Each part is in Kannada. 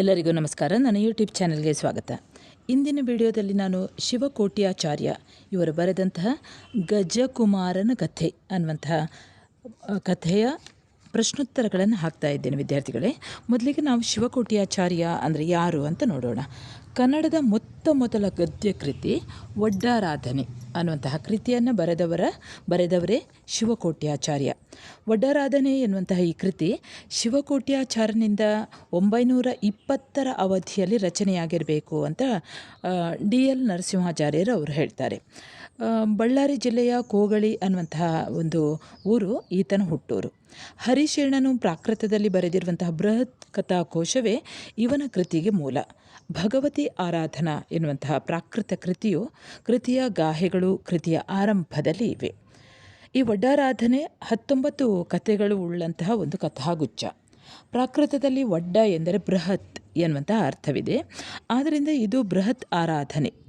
ಎಲ್ಲರಿಗೂ ನಮಸ್ಕಾರ. ನನ್ನ ಯೂಟ್ಯೂಬ್ ಚಾನಲ್ಗೆ ಸ್ವಾಗತ. ಇಂದಿನ ವಿಡಿಯೋದಲ್ಲಿ ನಾನು ಶಿವಕೋಟ್ಯಾಚಾರ್ಯ ಇವರು ಬರೆದಂತಹ ಗಜಕುಮಾರನ ಕಥೆ ಅನ್ನುವಂತಹ ಕಥೆಯ ಪ್ರಶ್ನೋತ್ತರಗಳನ್ನು ಹಾಕ್ತಾ ಇದ್ದೇನೆ ವಿದ್ಯಾರ್ಥಿಗಳೇ. ಮೊದಲಿಗೆ ನಾವು ಶಿವಕೋಟ್ಯಾಚಾರ್ಯ ಅಂದರೆ ಯಾರು ಅಂತ ನೋಡೋಣ. ಕನ್ನಡದ ಮೊತ್ತ ಮೊದಲ ಗದ್ಯ ಕೃತಿ ಒಡ್ಡಾರಾಧನೆ ಅನ್ನುವಂತಹ ಕೃತಿಯನ್ನು ಬರೆದವರ ಬರೆದವರೇ ಶಿವಕೋಟ್ಯಾಚಾರ್ಯ. ಒಡ್ಡಾರಾಧನೆ ಎನ್ನುವಂತಹ ಈ ಕೃತಿ ಶಿವಕೋಟ್ಯಾಚಾರ್ಯನಿಂದ ಒಂಬೈನೂರ ಇಪ್ಪತ್ತರ ಅವಧಿಯಲ್ಲಿ ರಚನೆಯಾಗಿರಬೇಕು ಅಂತ ಡಿ ಎಲ್ ನರಸಿಂಹಾಚಾರ್ಯರು ಅವರು ಹೇಳ್ತಾರೆ. ಬಳ್ಳಾರಿ ಜಿಲ್ಲೆಯ ಕೋಗಳಿ ಅನ್ನುವಂತಹ ಒಂದು ಊರು ಈತನ ಹುಟ್ಟೂರು. ಹರಿಶೇಣನು ಪ್ರಾಕೃತದಲ್ಲಿ ಬರೆದಿರುವಂತಹ ಬೃಹತ್ ಕಥಾಕೋಶವೇ ಇವನ ಕೃತಿಗೆ ಮೂಲ. ಭಗವತಿ ಆರಾಧನಾ ಎನ್ನುವಂತಹ ಪ್ರಾಕೃತ ಕೃತಿಯು ಕೃತಿಯ ಗಾಹೆಗಳು, ಕೃತಿಯ ಆರಂಭದಲ್ಲಿ ಇವೆ. ಈ ಒಡ್ಡಾರಾಧನೆ ಹತ್ತೊಂಬತ್ತು ಕಥೆಗಳು ಉಳ್ಳಂತಹ ಒಂದು ಕಥಾಗುಚ್ಛ. ಪ್ರಾಕೃತದಲ್ಲಿ ಒಡ್ಡ ಎಂದರೆ ಬೃಹತ್ ಎನ್ನುವಂತಹ ಅರ್ಥವಿದೆ. ಆದ್ದರಿಂದ ಇದು ಬೃಹತ್ ಆರಾಧನೆ.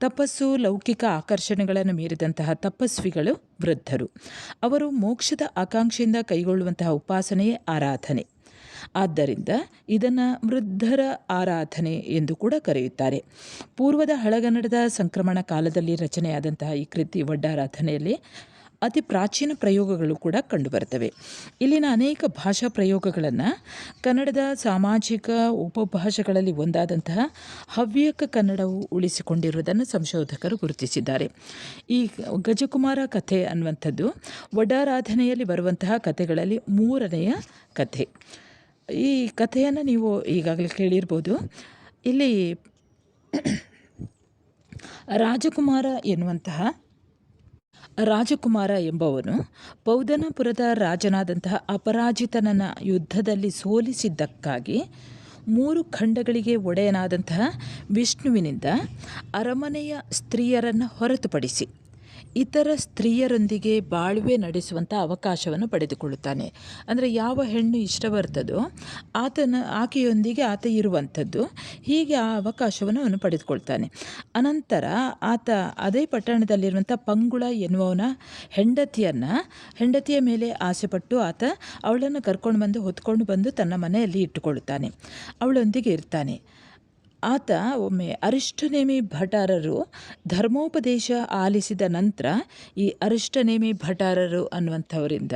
ತಪಸ್ಸು, ಲೌಕಿಕ ಆಕರ್ಷಣೆಗಳನ್ನು ಮೀರಿದಂತಹ ತಪಸ್ವಿಗಳು ವೃದ್ಧರು. ಅವರು ಮೋಕ್ಷದ ಆಕಾಂಕ್ಷೆಯಿಂದ ಕೈಗೊಳ್ಳುವಂತಹ ಉಪಾಸನೆಯೇ ಆರಾಧನೆ. ಆದ್ದರಿಂದ ಇದನ್ನು ವೃದ್ಧರ ಆರಾಧನೆ ಎಂದು ಕೂಡ ಕರೆಯುತ್ತಾರೆ. ಪೂರ್ವದ ಹಳಗನ್ನಡದ ಸಂಕ್ರಮಣ ಕಾಲದಲ್ಲಿ ರಚನೆಯಾದಂತಹ ಈ ಕೃತಿ ಒಡ್ಡಾರಾಧನೆಯಲ್ಲಿ ಅತಿ ಪ್ರಾಚೀನ ಪ್ರಯೋಗಗಳು ಕೂಡ ಕಂಡುಬರುತ್ತವೆ. ಇಲ್ಲಿನ ಅನೇಕ ಭಾಷಾ ಪ್ರಯೋಗಗಳನ್ನು ಕನ್ನಡದ ಸಾಮಾಜಿಕ ಉಪಭಾಷೆಗಳಲ್ಲಿ ಒಂದಾದಂತಹ ಹವ್ಯಕ ಕನ್ನಡವು ಉಳಿಸಿಕೊಂಡಿರುವುದನ್ನು ಸಂಶೋಧಕರು ಗುರುತಿಸಿದ್ದಾರೆ. ಈ ಗಜಕುಮಾರ ಕಥೆ ಅನ್ನುವಂಥದ್ದು ವಡಾರಾಧನೆಯಲ್ಲಿ ಬರುವಂತಹ ಕಥೆಗಳಲ್ಲಿ ಮೂರನೆಯ ಕಥೆ. ಈ ಕಥೆಯನ್ನು ನೀವು ಈಗಾಗಲೇ ಕೇಳಿರ್ಬೋದು. ಇಲ್ಲಿ ರಾಜಕುಮಾರ ಎನ್ನುವಂತಹ ರಾಜಕುಮಾರ ಎಂಬವನು ಪೌದನಪುರದ ರಾಜನಾದಂತಹ ಅಪರಾಜಿತನನ್ನು ಯುದ್ಧದಲ್ಲಿ ಸೋಲಿಸಿದ್ದಕ್ಕಾಗಿ ಮೂರು ಖಂಡಗಳಿಗೆ ಒಡೆಯನಾದಂತಹ ವಿಷ್ಣುವಿನಿಂದ ಅರಮನೆಯ ಸ್ತ್ರೀಯರನ್ನು ಹೊರತುಪಡಿಸಿ ಇತರ ಸ್ತ್ರೀಯರೊಂದಿಗೆ ಬಾಳ್ವೆ ನಡೆಸುವಂಥ ಅವಕಾಶವನ್ನು ಪಡೆದುಕೊಳ್ಳುತ್ತಾನೆ. ಅಂದರೆ ಯಾವ ಹೆಣ್ಣು ಇಷ್ಟ ಬರ್ತದೋ ಆತನ, ಆಕೆಯೊಂದಿಗೆ ಆತ ಇರುವಂಥದ್ದು, ಹೀಗೆ ಆ ಅವಕಾಶವನ್ನು ಅವನು ಪಡೆದುಕೊಳ್ತಾನೆ. ಅನಂತರ ಆತ ಅದೇ ಪಟ್ಟಣದಲ್ಲಿರುವಂಥ ಪಂಗುಳ ಎನ್ನುವವನ ಹೆಂಡತಿಯನ್ನು, ಹೆಂಡತಿಯ ಮೇಲೆ ಆಸೆಪಟ್ಟು ಆತ ಅವಳನ್ನು ಕರ್ಕೊಂಡು ಬಂದು ಹೊತ್ಕೊಂಡು ಬಂದು ತನ್ನ ಮನೆಯಲ್ಲಿ ಇಟ್ಟುಕೊಳ್ಳುತ್ತಾನೆ. ಅವಳೊಂದಿಗೆ ಇರ್ತಾನೆ. ಆತ ಒಮ್ಮೆ ಅರಿಷ್ಟನೇಮಿ ಭಟಾರರು ಧರ್ಮೋಪದೇಶ ಆಲಿಸಿದ ನಂತರ ಈ ಅರಿಷ್ಟನೇಮಿ ಭಟಾರರು ಅನ್ನುವಂಥವರಿಂದ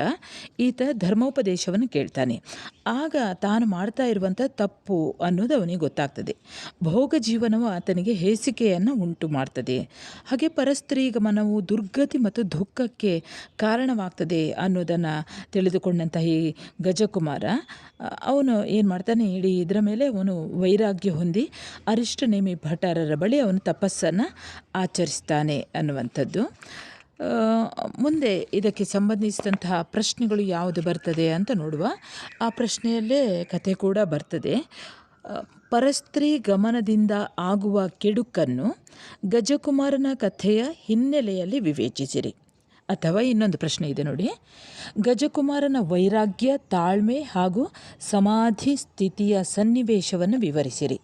ಈತ ಧರ್ಮೋಪದೇಶವನ್ನು ಕೇಳ್ತಾನೆ. ಆಗ ತಾನು ಮಾಡ್ತಾ ಇರುವಂಥ ತಪ್ಪು ಅನ್ನೋದು ಅವನಿಗೆ ಗೊತ್ತಾಗ್ತದೆ. ಭೋಗ ಜೀವನವು ಆತನಿಗೆ ಹೇಸಿಕೆಯನ್ನು ಉಂಟು ಮಾಡ್ತದೆ. ಹಾಗೆ ಪರಸ್ತ್ರೀ ಗಮನವು ದುರ್ಗತಿ ಮತ್ತು ದುಃಖಕ್ಕೆ ಕಾರಣವಾಗ್ತದೆ ಅನ್ನೋದನ್ನು ತಿಳಿದುಕೊಂಡಂತಹ ಈ ಗಜಕುಮಾರ, ಅವನು ಏನು ಮಾಡ್ತಾನೆ ಇಡೀ ಇದರ ಮೇಲೆ ಅವನು ವೈರಾಗ್ಯ ಹೊಂದಿ ಅರಿಷ್ಟನೇಮಿ ಭಟಾರರ ಬಳಿ ಅವನು ತಪಸ್ಸನ್ನು ಆಚರಿಸ್ತಾನೆ ಅನ್ನುವಂಥದ್ದು. ಮುಂದೆ ಇದಕ್ಕೆ ಸಂಬಂಧಿಸಿದಂತಹ ಪ್ರಶ್ನೆಗಳು ಯಾವುದು ಬರ್ತದೆ ಅಂತ ನೋಡುವ. ಆ ಪ್ರಶ್ನೆಯಲ್ಲೇ ಕಥೆ ಕೂಡ ಬರ್ತದೆ. ಪರಸ್ತ್ರೀ ಗಮನದಿಂದ ಆಗುವ ಕೆಡುಕನ್ನು ಗಜಕುಮಾರನ ಕಥೆಯ ಹಿನ್ನೆಲೆಯಲ್ಲಿ ವಿವೇಚಿಸಿರಿ. ಅಥವಾ ಇನ್ನೊಂದು ಪ್ರಶ್ನೆ ಇದೆ ನೋಡಿ. ಗಜಕುಮಾರನ ವೈರಾಗ್ಯ, ತಾಳ್ಮೆ ಹಾಗೂ ಸಮಾಧಿ ಸ್ಥಿತಿಯ ಸನ್ನಿವೇಶವನ್ನು ವಿವರಿಸಿರಿ.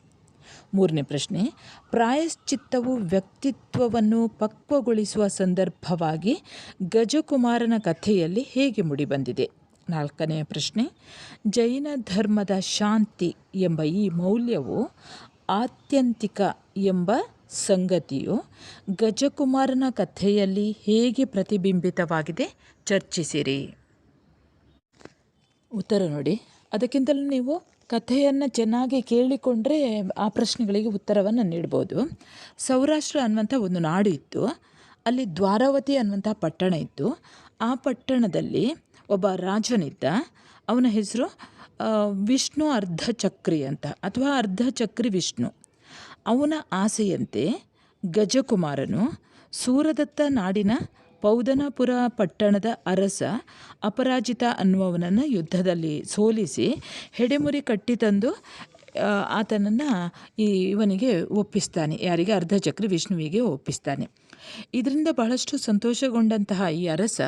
ಮೂರನೇ ಪ್ರಶ್ನೆ, ಪ್ರಾಯಶ್ಚಿತ್ತವು ವ್ಯಕ್ತಿತ್ವವನ್ನು ಪಕ್ವಗೊಳಿಸುವ ಸಂದರ್ಭವಾಗಿ ಗಜಕುಮಾರನ ಕಥೆಯಲ್ಲಿ ಹೇಗೆ ಮೂಡಿಬಂದಿದೆ? ನಾಲ್ಕನೆಯ ಪ್ರಶ್ನೆ, ಜೈನ ಧರ್ಮದ ಶಾಂತಿ ಎಂಬ ಈ ಮೌಲ್ಯವು ಆತ್ಯಂತಿಕ ಎಂಬ ಸಂಗತಿಯು ಗಜಕುಮಾರನ ಕಥೆಯಲ್ಲಿ ಹೇಗೆ ಪ್ರತಿಬಿಂಬಿತವಾಗಿದೆ? ಚರ್ಚಿಸಿರಿ. ಉತ್ತರ ನೋಡಿ. ಅದಕ್ಕಿಂತಲೂ ನೀವು ಕಥೆಯನ್ನು ಚೆನ್ನಾಗಿ ಕೇಳಿಕೊಂಡ್ರೆ ಆ ಪ್ರಶ್ನೆಗಳಿಗೆ ಉತ್ತರವನ್ನು ನೀಡ್ಬೋದು. ಸೌರಾಷ್ಟ್ರ ಅನ್ನುವಂಥ ಒಂದು ನಾಡು ಇತ್ತು. ಅಲ್ಲಿ ದ್ವಾರಾವತಿ ಅನ್ನುವಂಥ ಪಟ್ಟಣ ಇತ್ತು. ಆ ಪಟ್ಟಣದಲ್ಲಿ ಒಬ್ಬ ರಾಜನಿದ್ದ. ಅವನ ಹೆಸರು ವಿಷ್ಣು ವಿಷ್ಣು ಅರ್ಧಚಕ್ರಿ ಅಂತ, ಅಥವಾ ಅರ್ಧಚಕ್ರಿ ವಿಷ್ಣು. ಅವನ ಆಸೆಯಂತೆ ಗಜಕುಮಾರನು ಸೂರದತ್ತ ನಾಡಿನ ಪೌದನಪುರ ಪಟ್ಟಣದ ಅರಸ ಅಪರಾಜಿತ ಅನ್ನುವವನನ್ನು ಯುದ್ಧದಲ್ಲಿ ಸೋಲಿಸಿ ಹೆಡೆಮುರಿ ಕಟ್ಟಿ ತಂದು ಆತನನ್ನು ಈ ಇವನಿಗೆ ಒಪ್ಪಿಸ್ತಾನೆ. ಯಾರಿಗೆ? ಅರ್ಧಚಕ್ರಿ ವಿಷ್ಣುವಿಗೆ ಒಪ್ಪಿಸ್ತಾನೆ. ಇದರಿಂದ ಬಹಳಷ್ಟು ಸಂತೋಷಗೊಂಡಂತಹ ಈ ಅರಸ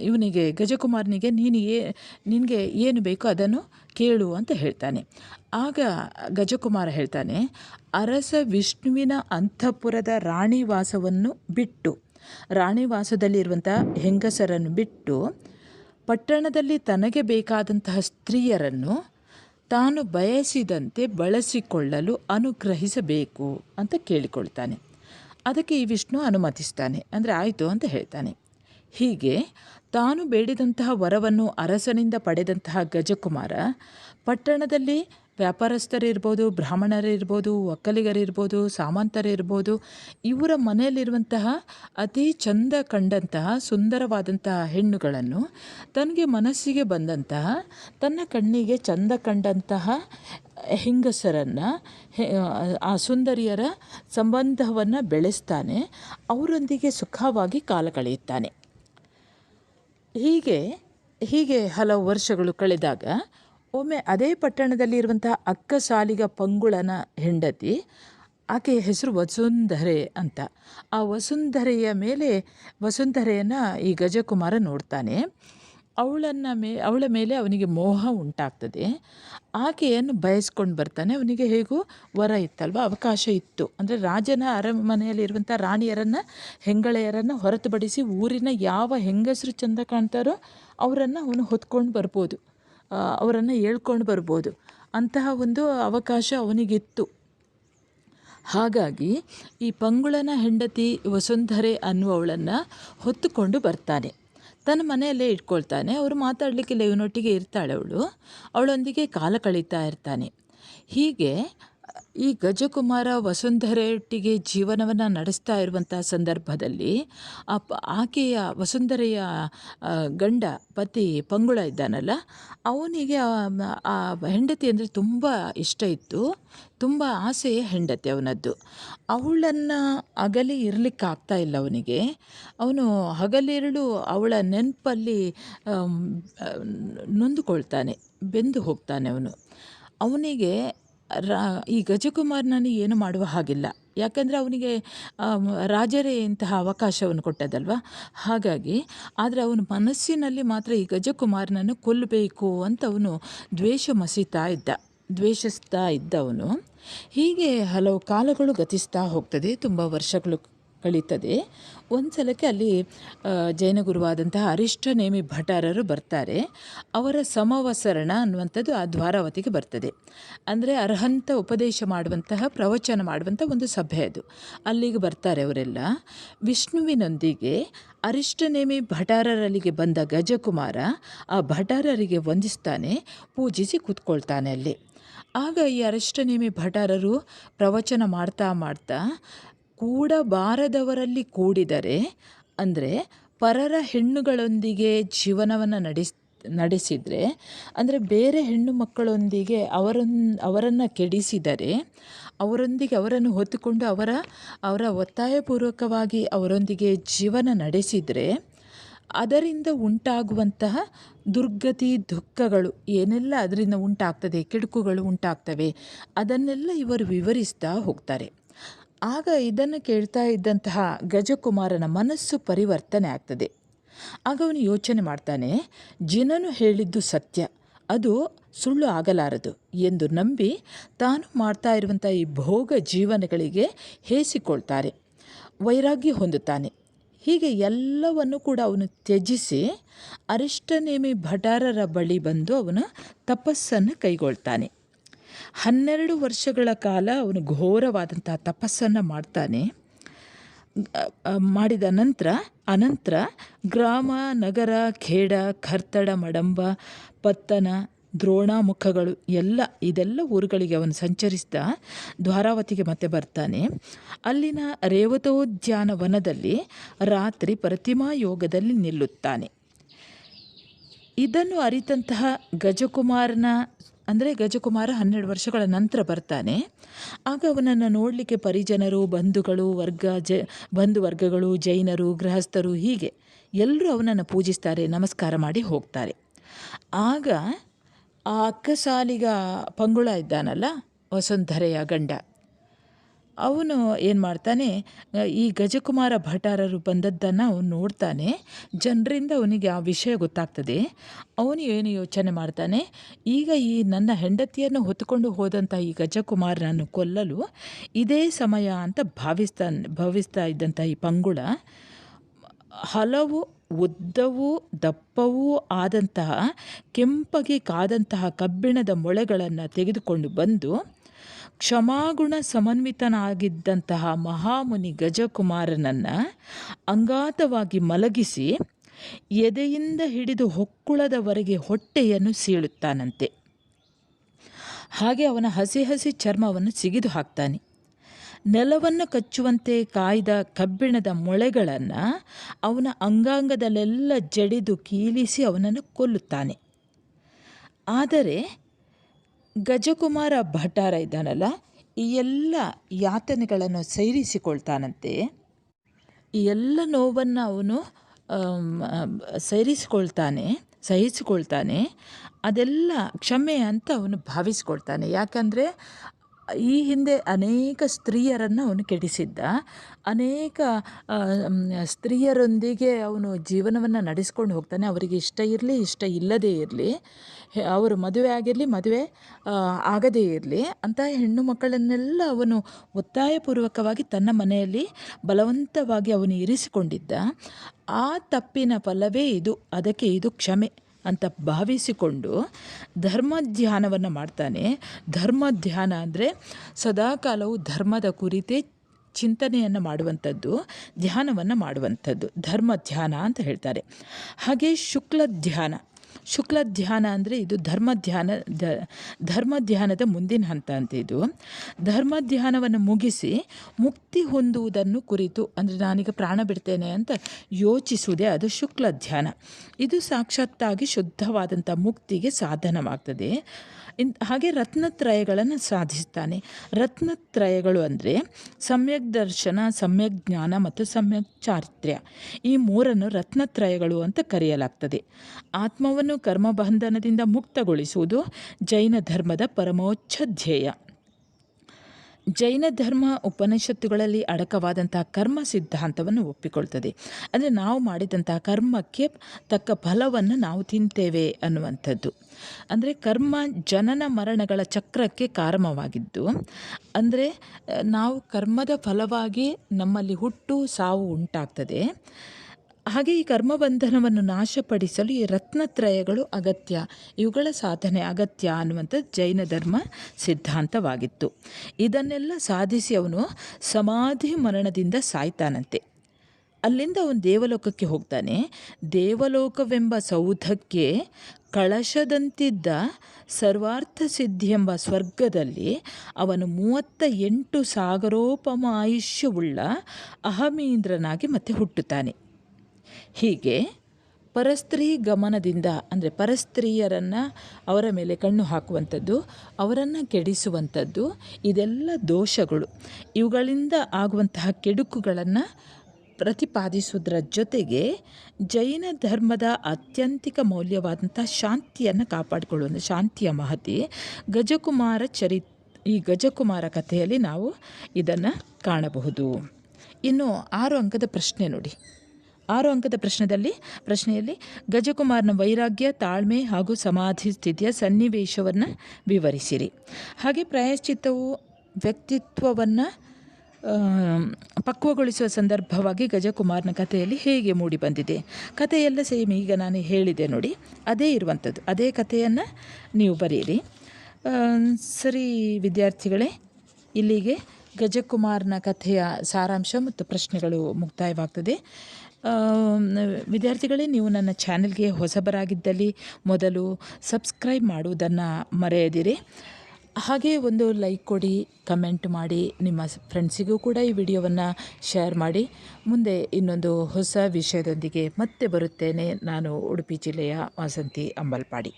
ಇವನಿಗೆ, ಗಜಕುಮಾರನಿಗೆ, ನೀನು ಏ, ನಿನಗೆ ಏನು ಬೇಕೋ ಅದನ್ನು ಕೇಳು ಅಂತ ಹೇಳ್ತಾನೆ. ಆಗ ಗಜಕುಮಾರ ಹೇಳ್ತಾನೆ, ಅರಸ ವಿಷ್ಣುವಿನ ಅಂತಃಪುರದ ರಾಣಿವಾಸವನ್ನು ಬಿಟ್ಟು ರಾಣಿವಾಸದಲ್ಲಿರುವಂಥ ಹೆಂಗಸರನ್ನು ಬಿಟ್ಟು ಪಟ್ಟಣದಲ್ಲಿ ತನಗೆ ಬೇಕಾದಂತಹ ಸ್ತ್ರೀಯರನ್ನು ತಾನು ಬಯಸಿದಂತೆ ಬಳಸಿಕೊಳ್ಳಲು ಅನುಗ್ರಹಿಸಬೇಕು ಅಂತ ಕೇಳಿಕೊಳ್ತಾನೆ. ಅದಕ್ಕೆ ಈ ವಿಷ್ಣು ಅನುಮತಿಸ್ತಾನೆ. ಅಂದರೆ ಆಯಿತು ಅಂತ ಹೇಳ್ತಾನೆ. ಹೀಗೆ ತಾನು ಬೇಡಿದಂತಹ ವರವನ್ನು ಅರಸನಿಂದ ಪಡೆದಂತಹ ಗಜಕುಮಾರ ಪಟ್ಟಣದಲ್ಲಿ ವ್ಯಾಪಾರಸ್ಥರಿರ್ಬೋದು, ಬ್ರಾಹ್ಮಣರಿರ್ಬೋದು, ಒಕ್ಕಲಿಗರಿರ್ಬೋದು, ಸಾಮಂತರಿರ್ಬೋದು, ಇವರ ಮನೆಯಲ್ಲಿರುವಂತಹ ಅತಿ ಚಂದ ಕಂಡಂತಹ ಸುಂದರವಾದಂತಹ ಹೆಣ್ಣುಗಳನ್ನು ತನಗೆ ಮನಸ್ಸಿಗೆ ಬಂದಂತಹ, ತನ್ನ ಕಣ್ಣಿಗೆ ಚಂದ ಕಂಡಂತಹ ಹೆಂಗಸರನ್ನು ಆ ಸುಂದರಿಯರ ಸಂಬಂಧವನ್ನು ಬೆಳೆಸ್ತಾನೆ, ಅವರೊಂದಿಗೆ ಸುಖವಾಗಿ ಕಾಲ ಕಳೆಯುತ್ತಾನೆ. ಹೀಗೆ ಹೀಗೆ ಹಲವು ವರ್ಷಗಳು ಕಳೆದಾಗ ಒಮ್ಮೆ ಅದೇ ಪಟ್ಟಣದಲ್ಲಿರುವಂತಹ ಅಕ್ಕ ಸಾಲಿಗ ಪಂಗುಳನ ಹೆಂಡತಿ ಆಕೆಯ ಹೆಸರು ವಸುಂಧರೆ ಅಂತ. ಆ ವಸುಂಧರೆಯ ಮೇಲೆ ವಸುಂಧರೆಯನ್ನು ಈ ಗಜಕುಮಾರ ನೋಡ್ತಾನೆ. ಅವಳನ್ನು ಮೇ, ಅವಳ ಮೇಲೆ ಅವನಿಗೆ ಮೋಹ ಉಂಟಾಗ್ತದೆ. ಆಕೆಯನ್ನು ಬಯಸ್ಕೊಂಡು ಬರ್ತಾನೆ. ಅವನಿಗೆ ಹೇಗೂ ವರ ಇತ್ತಲ್ವ, ಅವಕಾಶ ಇತ್ತು. ಅಂದರೆ ರಾಜನ ಅರಮನೆಯಲ್ಲಿರುವಂಥ ರಾಣಿಯರನ್ನು, ಹೆಂಗಳೆಯರನ್ನು ಹೊರತುಪಡಿಸಿ ಊರಿನ ಯಾವ ಹೆಂಗಸರು ಚಂದ ಕಾಣ್ತಾರೋ ಅವರನ್ನು ಅವನು ಹೊತ್ಕೊಂಡು ಬರ್ಬೋದು. ಅವರನ್ನು ಹೇಳ್ಕೊಂಡು ಬರ್ಬೋದು. ಅಂತಹ ಒಂದು ಅವಕಾಶ ಅವನಿಗಿತ್ತು. ಹಾಗಾಗಿ ಈ ಪಂಗುಳನ ಹೆಂಡತಿ ವಸುಂಧರೆ ಅನ್ನುವವಳನ್ನು ಹೊತ್ತುಕೊಂಡು ಬರ್ತಾನೆ. ತನ್ನ ಮನೆಯಲ್ಲೇ ಇಟ್ಕೊಳ್ತಾನೆ. ಅವರು ಮಾತಾಡಲಿಕ್ಕೆ ಇವನೊಟ್ಟಿಗೆ ಇರ್ತಾಳೆ ಅವಳು. ಅವಳೊಂದಿಗೆ ಕಾಲ ಕಳೀತಾ ಇರ್ತಾನೆ. ಹೀಗೆ ಈ ಗಜಕುಮಾರ ವಸುಂಧರೆಯೊಟ್ಟಿಗೆ ಜೀವನವನ್ನು ನಡೆಸ್ತಾ ಇರುವಂಥ ಸಂದರ್ಭದಲ್ಲಿ ಆ ಆಕೆಯ ವಸುಂಧರೆಯ ಗಂಡ ಪತಿ ಪಂಗುಳ ಇದ್ದಾನಲ್ಲ, ಅವನಿಗೆ ಆ ಹೆಂಡತಿ ಅಂದರೆ ತುಂಬ ಇಷ್ಟ ಇತ್ತು. ತುಂಬ ಆಸೆಯ ಹೆಂಡತಿ ಅವನದ್ದು. ಅವಳನ್ನು ಅಗಲಿ ಇರಲಿಕ್ಕಾಗ್ತಾ ಇಲ್ಲ ಅವನಿಗೆ. ಅವನು ಹಗಲಿರುಳು ಅವಳ ನೆನಪಲ್ಲಿ ನೊಂದುಕೊಳ್ತಾನೆ, ಬೆಂದು ಹೋಗ್ತಾನೆ ಅವನು. ಅವನಿಗೆ ಈ ಗಜಕುಮಾರನನ್ನು ಏನು ಮಾಡುವ ಹಾಗಿಲ್ಲ. ಯಾಕಂದರೆ ಅವನಿಗೆ ರಾಜರೇ ಇಂತಹ ಅವಕಾಶವನ್ನು ಕೊಟ್ಟದಲ್ವ? ಹಾಗಾಗಿ, ಆದರೆ ಅವನ ಮನಸ್ಸಿನಲ್ಲಿ ಮಾತ್ರ ಈ ಗಜಕುಮಾರನನ್ನು ಕೊಲ್ಲಬೇಕು ಅಂತ ಅವನು ದ್ವೇಷ ಮಸೀತಾ ಇದ್ದ, ದ್ವೇಷಿಸ್ತಾ ಇದ್ದವನು. ಹೀಗೆ ಹಲವು ಕಾಲಗಳು ಗತಿಸ್ತಾ ಹೋಗ್ತದೆ, ತುಂಬ ವರ್ಷಗಳು ಕಳೀತದೆ ಒಂದು ಸಲಕ್ಕೆ ಅಲ್ಲಿ ಜೈನ ಗುರುವಾದಂತಹ ಅರಿಷ್ಟನೇಮಿ ಭಟಾರರು ಬರ್ತಾರೆ. ಅವರ ಸಮವಸರಣ ಅನ್ನುವಂಥದ್ದು ಆ ದ್ವಾರಾವತಿಗೆ ಬರ್ತದೆ. ಅಂದರೆ ಅರ್ಹಂತ ಉಪದೇಶ ಮಾಡುವಂತಹ, ಪ್ರವಚನ ಮಾಡುವಂಥ ಒಂದು ಸಭೆ ಅದು. ಅಲ್ಲಿಗೆ ಬರ್ತಾರೆ ಅವರೆಲ್ಲ. ವಿಷ್ಣುವಿನೊಂದಿಗೆ ಅರಿಷ್ಟನೇಮಿ ಭಟಾರರಲ್ಲಿಗೆ ಬಂದ ಗಜಕುಮಾರ ಆ ಭಟಾರರಿಗೆ ವಂದಿಸ್ತಾನೆ, ಪೂಜಿಸಿ ಕೂತ್ಕೊಳ್ತಾನೆ ಅಲ್ಲಿ. ಆಗ ಈ ಅರಿಷ್ಟನೇಮಿ ಭಟಾರರು ಪ್ರವಚನ ಮಾಡ್ತಾ ಮಾಡ್ತಾ ಕೂಡಬಾರದವರಲ್ಲಿ ಕೂಡಿದರೆ, ಅಂದರೆ ಪರರ ಹೆಣ್ಣುಗಳೊಂದಿಗೆ ಜೀವನವನ್ನು ನಡೆಸ್, ನಡೆಸಿದರೆ, ಅಂದರೆ ಬೇರೆ ಹೆಣ್ಣು ಮಕ್ಕಳೊಂದಿಗೆ ಅವರನ್ನು ಅವರನ್ನು ಕೆಡಿಸಿದರೆ, ಅವರೊಂದಿಗೆ ಅವರನ್ನು ಹೊತ್ತುಕೊಂಡು ಅವರ ಅವರ ಒತ್ತಾಯಪೂರ್ವಕವಾಗಿ ಅವರೊಂದಿಗೆ ಜೀವನ ನಡೆಸಿದರೆ, ಅದರಿಂದ ಉಂಟಾಗುವಂತಹ ದುರ್ಗತಿ ದುಃಖಗಳು, ಏನೆಲ್ಲ ಅದರಿಂದ ಉಂಟಾಗ್ತದೆ, ಕೆಡುಕುಗಳು ಉಂಟಾಗ್ತವೆ, ಅದನ್ನೆಲ್ಲ ಇವರು ವಿವರಿಸ್ತಾ ಹೋಗ್ತಾರೆ. ಆಗ ಇದನ್ನು ಕೇಳ್ತಾ ಇದ್ದಂತಹ ಗಜಕುಮಾರನ ಮನಸ್ಸು ಪರಿವರ್ತನೆ ಆಗ್ತದೆ. ಆಗ ಅವನು ಯೋಚನೆ ಮಾಡ್ತಾನೆ, ಜಿನನು ಹೇಳಿದ್ದು ಸತ್ಯ. ಅದು ಸುಳ್ಳು ಆಗಲಾರದು ಎಂದು ನಂಬಿ ತಾನು ಮಾಡ್ತಾ ಇರುವಂಥ ಈ ಭೋಗ ಜೀವನಗಳಿಗೆ ಹೇಸಿಕೊಳ್ತಾರೆ. ವೈರಾಗ್ಯ ಹೊಂದುತ್ತಾನೆ. ಹೀಗೆ ಎಲ್ಲವನ್ನು ಕೂಡ ಅವನು ತ್ಯಜಿಸಿ ಅರಿಷ್ಟನೇಮಿ ಭಟಾರರ ಬಳಿ ಬಂದು ಅವನು ತಪಸ್ಸನ್ನು ಕೈಗೊಳ್ತಾನೆ. ಹನ್ನೆರಡು ವರ್ಷಗಳ ಕಾಲ ಅವನು ಘೋರವಾದಂತಹ ತಪಸ್ಸನ್ನು ಮಾಡ್ತಾನೆ. ಮಾಡಿದ ನಂತರ, ಅನಂತರ ಗ್ರಾಮ, ನಗರ, ಖೇಡ, ಕರ್ತಡ, ಮಡಂಬ, ಪತ್ತನ ದ್ರೋಣಾಮುಖಗಳು ಎಲ್ಲ ಇದೆಲ್ಲ ಊರುಗಳಿಗೆ ಅವನು ಸಂಚರಿಸಿದ. ದ್ವಾರಾವತಿಗೆ ಮತ್ತೆ ಬರ್ತಾನೆ. ಅಲ್ಲಿನ ರೇವತೋದ್ಯಾನವನದಲ್ಲಿ ರಾತ್ರಿ ಪ್ರತಿಮಾ ಯೋಗದಲ್ಲಿ ನಿಲ್ಲುತ್ತಾನೆ. ಇದನ್ನು ಅರಿತಂತಹ ಗಜಕುಮಾರನ ಅಂದರೆ ಗಜಕುಮಾರ ಹನ್ನೆರಡು ವರ್ಷಗಳ ನಂತರ ಬರ್ತಾನೆ. ಆಗ ಅವನನ್ನು ನೋಡಲಿಕ್ಕೆ ಪರಿಜನರು, ಬಂಧುಗಳು, ವರ್ಗ, ಜ, ಬಂಧು ವರ್ಗಗಳು, ಜೈನರು, ಗೃಹಸ್ಥರು ಹೀಗೆ ಎಲ್ಲರೂ ಅವನನ್ನು ಪೂಜಿಸ್ತಾರೆ, ನಮಸ್ಕಾರ ಮಾಡಿ ಹೋಗ್ತಾರೆ. ಆಗ ಆ ಅಕ್ಕಸಾಲಿಗ ಪಂಗುಳ ಇದ್ದಾನಲ್ಲ, ವಸುಂಧರೆಯ ಗಂಡ. ಅವನು ಏನು ಮಾಡ್ತಾನೆ ಈ ಗಜಕುಮಾರ ಭಟಾರರು ಬಂದದ್ದನ್ನು ಅವನು ನೋಡ್ತಾನೆ. ಜನರಿಂದ ಅವನಿಗೆ ಆ ವಿಷಯ ಗೊತ್ತಾಗ್ತದೆ. ಅವನು ಏನು ಯೋಚನೆ ಮಾಡ್ತಾನೆ, ಈಗ ಈ ನನ್ನ ಹೆಂಡತಿಯನ್ನು ಹೊತ್ತುಕೊಂಡು ಹೋದಂಥ ಈ ಗಜಕುಮಾರನನ್ನು ಕೊಲ್ಲಲು ಇದೇ ಸಮಯ ಅಂತ ಭಾವಿಸ್ತಾನೆ ಭಾವಿಸ್ತಾ ಇದ್ದಂಥ ಈ ಪಂಗುಳ, ಹಲವು ಉದ್ದವೂ ದಪ್ಪವೂ ಆದಂತಹ ಕೆಂಪಗೆ ಕಾದಂತಹ ಕಬ್ಬಿಣದ ಮೊಳೆಗಳನ್ನು ತೆಗೆದುಕೊಂಡು ಬಂದು ಕ್ಷಮಾಗುಣ ಸಮನ್ವಿತನಾಗಿದ್ದಂತಹ ಮಹಾಮುನಿ ಗಜಕುಮಾರನನ್ನು ಅಂಗಾತವಾಗಿ ಮಲಗಿಸಿ ಎದೆಯಿಂದ ಹಿಡಿದು ಹೊಕ್ಕುಳದವರೆಗೆ ಹೊಟ್ಟೆಯನ್ನು ಸೀಳುತ್ತಾನಂತೆ. ಹಾಗೆ ಅವನ ಹಸಿ ಹಸಿ ಚರ್ಮವನ್ನು ಸಿಗಿದು ಹಾಕ್ತಾನೆ ನೆಲವನ್ನು ಕಚ್ಚುವಂತೆ ಕಾಯ್ದ ಕಬ್ಬಿಣದ ಮೊಳೆಗಳನ್ನು ಅವನ ಅಂಗಾಂಗದಲ್ಲೆಲ್ಲ ಜಡಿದು ಕೀಲಿಸಿ ಅವನನ್ನು ಕೊಲ್ಲುತ್ತಾನೆ. ಆದರೆ ಗಜಕುಮಾರ ಭಟಾರ ಇದ್ದಾನಲ್ಲ, ಈ ಎಲ್ಲ ಯಾತನೆಗಳನ್ನು ಸೈರಿಸಿಕೊಳ್ತಾನಂತೆ. ಈ ಎಲ್ಲ ನೋವನ್ನು ಅವನು ಸೈರಿಸಿಕೊಳ್ತಾನೆ, ಸಹಿಸಿಕೊಳ್ತಾನೆ. ಅದೆಲ್ಲ ಕ್ಷಮೆ ಅಂತ ಅವನು ಭಾವಿಸ್ಕೊಳ್ತಾನೆ. ಯಾಕಂದರೆ ಈ ಹಿಂದೆ ಅನೇಕ ಸ್ತ್ರೀಯರನ್ನು ಅವನು ಕೆಡಿಸಿದ್ದ. ಅನೇಕ ಸ್ತ್ರೀಯರೊಂದಿಗೆ ಅವನು ಜೀವನವನ್ನು ನಡೆಸ್ಕೊಂಡು ಹೋಗ್ತಾನೆ. ಅವರಿಗೆ ಇಷ್ಟ ಇರಲಿ, ಇಷ್ಟ ಇಲ್ಲದೇ ಇರಲಿ. ಅವರು ಮದುವೆ ಆಗಿರಲಿ, ಮದುವೆ ಆಗದೇ ಇರಲಿ. ಅಂತಹ ಹೆಣ್ಣು ಮಕ್ಕಳನ್ನೆಲ್ಲ ಅವನು ಒತ್ತಾಯಪೂರ್ವಕವಾಗಿ ತನ್ನ ಮನೆಯಲ್ಲಿ ಬಲವಂತವಾಗಿ ಅವನು ಇರಿಸಿಕೊಂಡಿದ್ದ. ಆ ತಪ್ಪಿನ ಫಲವೇ ಇದು, ಅದಕ್ಕೆ ಇದು ಕ್ಷಮೆ. ಅಂತ ಭಾವಿಸಿಕೊಂಡು ಧರ್ಮ ಧ್ಯಾನವನ್ನು ಮಾಡ್ತಾನೆ. ಧರ್ಮ ಧ್ಯಾನ ಅಂದರೆ ಸದಾಕಾಲವು ಧರ್ಮದ ಕುರಿತೇ ಚಿಂತನೆಯನ್ನು ಮಾಡುವಂಥದ್ದು, ಧ್ಯಾನವನ್ನು ಮಾಡುವಂಥದ್ದು. ಧರ್ಮ ಧ್ಯಾನ ಅಂತ ಹೇಳ್ತಾರೆ. ಹಾಗೆ ಶುಕ್ಲ ಧ್ಯಾನ ಶುಕ್ಲ ಧ್ಯಾನ ಅಂದರೆ ಇದು ಧರ್ಮ ಧ್ಯಾನ ಧರ್ಮ ಧ್ಯಾನದ ಮುಂದಿನ ಹಂತ ಅಂತ ಇದು. ಧರ್ಮ ಧ್ಯಾನವನ್ನು ಮುಗಿಸಿ ಮುಕ್ತಿ ಹೊಂದುವುದನ್ನು ಕುರಿತು, ಅಂದರೆ ನಾನೀಗ ಪ್ರಾಣ ಬಿಡ್ತೇನೆ ಅಂತ ಯೋಚಿಸುವುದೇ ಅದು ಶುಕ್ಲ ಧ್ಯಾನ. ಇದು ಸಾಕ್ಷಾತ್ತಾಗಿ ಶುದ್ಧವಾದಂಥ ಮುಕ್ತಿಗೆ ಸಾಧನವಾಗ್ತದೆ. ಇನ್ ಹಾಗೆ ರತ್ನತ್ರಯಗಳನ್ನು ಸಾಧಿಸ್ತಾನೆ. ರತ್ನತ್ರಯಗಳು ಅಂದರೆ ಸಮ್ಯಕ್ ದರ್ಶನ, ಸಮ್ಯಕ್ ಜ್ಞಾನ ಮತ್ತು ಸಮ್ಯಕ್ ಚಾರಿತ್ರ್ಯ. ಈ ಮೂರನ್ನು ರತ್ನತ್ರಯಗಳು ಅಂತ ಕರೆಯಲಾಗ್ತದೆ. ಆತ್ಮವನ್ನು ಕರ್ಮಬಂಧನದಿಂದ ಮುಕ್ತಗೊಳಿಸುವುದು ಜೈನ ಧರ್ಮದ ಪರಮೋಚ್ಛ ಧ್ಯೇಯ ಜೈನ ಧರ್ಮ ಉಪನಿಷತ್ತುಗಳಲ್ಲಿ ಅಡಕವಾದಂಥ ಕರ್ಮ ಸಿದ್ಧಾಂತವನ್ನು ಒಪ್ಪಿಕೊಳ್ತದೆ. ಅಂದರೆ ನಾವು ಮಾಡಿದಂಥ ಕರ್ಮಕ್ಕೆ ತಕ್ಕ ಫಲವನ್ನು ನಾವು ತಿಂತೇವೆ ಅನ್ನುವಂಥದ್ದು. ಅಂದರೆ ಕರ್ಮ ಜನನ ಮರಣಗಳ ಚಕ್ರಕ್ಕೆ ಕಾರಣವಾಗಿದ್ದು, ಅಂದರೆ ನಾವು ಕರ್ಮದ ಫಲವಾಗಿ ನಮ್ಮಲ್ಲಿ ಹುಟ್ಟು ಸಾವು ಉಂಟಾಗ್ತದೆ. ಹಾಗೆ ಈ ಕರ್ಮಬಂಧನವನ್ನು ನಾಶಪಡಿಸಲು ಈ ರತ್ನತ್ರಯಗಳು ಅಗತ್ಯ. ಇವುಗಳ ಸಾಧನೆ ಅಗತ್ಯ ಅನ್ನುವಂಥ ಜೈನ ಧರ್ಮ ಸಿದ್ಧಾಂತವಾಗಿತ್ತು. ಇದನ್ನೆಲ್ಲ ಸಾಧಿಸಿ ಅವನು ಸಮಾಧಿ ಮರಣದಿಂದ ಸಾಯ್ತಾನಂತೆ. ಅಲ್ಲಿಂದ ಅವನು ದೇವಲೋಕಕ್ಕೆ ಹೋಗ್ತಾನೆ. ದೇವಲೋಕವೆಂಬ ಸೌಧಕ್ಕೆ ಕಳಶದಂತಿದ್ದ ಸರ್ವಾರ್ಥ ಸಿದ್ಧಿ ಎಂಬ ಸ್ವರ್ಗದಲ್ಲಿ ಅವನು ಮೂವತ್ತ ಎಂಟು ಸಾಗರೋಪಮ ಆಯುಷ್ಯವುಳ್ಳ ಅಹಮೀಂದ್ರನಾಗಿ ಮತ್ತೆ ಹುಟ್ಟುತ್ತಾನೆ. ಹೀಗೆ ಪರಸ್ತ್ರೀ ಗಮನದಿಂದ, ಅಂದರೆ ಪರಸ್ತ್ರೀಯರನ್ನು ಅವರ ಮೇಲೆ ಕಣ್ಣು ಹಾಕುವಂಥದ್ದು, ಅವರನ್ನು ಕೆಡಿಸುವಂಥದ್ದು, ಇದೆಲ್ಲ ದೋಷಗಳು. ಇವುಗಳಿಂದ ಆಗುವಂತಹ ಕೆಡುಕುಗಳನ್ನು ಪ್ರತಿಪಾದಿಸುವುದರ ಜೊತೆಗೆ ಜೈನ ಧರ್ಮದ ಅತ್ಯಂತಿಕ ಮೌಲ್ಯವಾದಂಥ ಶಾಂತಿಯನ್ನು ಕಾಪಾಡಿಕೊಳ್ಳುವಂಥ ಶಾಂತಿಯ ಮಹತಿ, ಗಜಕುಮಾರ ಚರಿ, ಈ ಗಜಕುಮಾರ ಕಥೆಯಲ್ಲಿ ನಾವು ಇದನ್ನು ಕಾಣಬಹುದು. ಇನ್ನು ಆರು ಅಂಕದ ಪ್ರಶ್ನೆ ನೋಡಿ. ಆರು ಅಂಕದ ಪ್ರಶ್ನೆಯಲ್ಲಿ ಪ್ರಶ್ನೆಯಲ್ಲಿ ಗಜಕುಮಾರ್ನ ವೈರಾಗ್ಯ, ತಾಳ್ಮೆ ಹಾಗೂ ಸಮಾಧಿ ಸ್ಥಿತಿಯ ಸನ್ನಿವೇಶವನ್ನು ವಿವರಿಸಿರಿ. ಹಾಗೆ ಪ್ರಾಯಶ್ಚಿತ್ತವು ವ್ಯಕ್ತಿತ್ವವನ್ನು ಪಕ್ವಗೊಳಿಸುವ ಸಂದರ್ಭವಾಗಿ ಗಜಕುಮಾರನ ಕಥೆಯಲ್ಲಿ ಹೇಗೆ ಮೂಡಿ ಬಂದಿದೆ. ಕಥೆಯೆಲ್ಲ ಸೇಮ್ ಈಗ ನಾನು ಹೇಳಿದೆ ನೋಡಿ. ಅದೇ ಇರುವಂಥದ್ದು. ಅದೇ ಕಥೆಯನ್ನು ನೀವು ಬರೆಯಿರಿ. ಸರಿ ವಿದ್ಯಾರ್ಥಿಗಳೇ, ಇಲ್ಲಿಗೆ ಗಜಕುಮಾರನ ಕಥೆಯ ಸಾರಾಂಶ ಮತ್ತು ಪ್ರಶ್ನೆಗಳು ಮುಕ್ತಾಯವಾಗ್ತದೆ. ವಿದ್ಯಾರ್ಥಿಗಳೇ, ನೀವು ನನ್ನ ಚಾನೆಲ್ಗೆ ಹೊಸಬರಾಗಿದ್ದಲ್ಲಿ ಮೊದಲು ಸಬ್ಸ್ಕ್ರೈಬ್ ಮಾಡುವುದನ್ನು ಮರೆಯದಿರಿ. ಹಾಗೆ ಒಂದು ಲೈಕ್ ಕೊಡಿ, ಕಮೆಂಟ್ ಮಾಡಿ, ನಿಮ್ಮ ಫ್ರೆಂಡ್ಸಿಗೂ ಕೂಡ ಈ ವಿಡಿಯೋವನ್ನು ಶೇರ್ ಮಾಡಿ. ಮುಂದೆ ಇನ್ನೊಂದು ಹೊಸ ವಿಷಯದೊಂದಿಗೆ ಮತ್ತೆ ಬರುತ್ತೇನೆ. ನಾನು ಉಡುಪಿ ಜಿಲ್ಲೆಯ ವಾಸಂತಿ ಅಂಬಲ್ಪಾಡಿ.